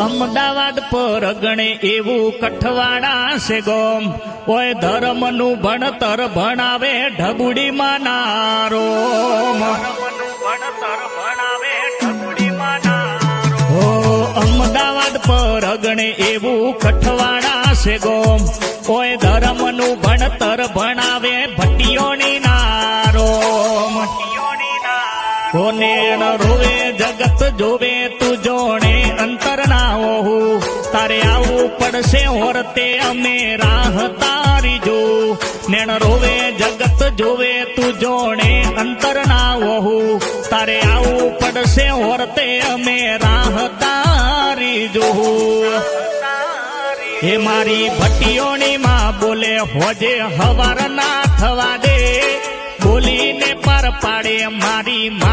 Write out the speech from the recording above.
અમદાવાદ પર ગણે એવું કઠવાડા છે ગોમ. ઓય ધર્મનું ભણતર ભણાવે ઢબુડી નારો. હો, અમદાવાદ પર ગણે એવું કઠવાડા છે ગોમ. ઓય ધર્મનું ભણતર ભણાવે ભટ્ટીઓની નારો. કોને રોવે જગત જોવે તું જોણે અંતર આવું પડશે હોરતે અમે રાહ તારી જો નેણ રોવે, જગત જોવે, તું જોણે અંતર ના હોઉ તારે આવું પડશે હોરતે અમે રાહ તારી જો હે મારી ભટ્ટીઓની માં બોલે, હોજે હવાર ના થવા દે. બોલીને પર પાડે મારી માતા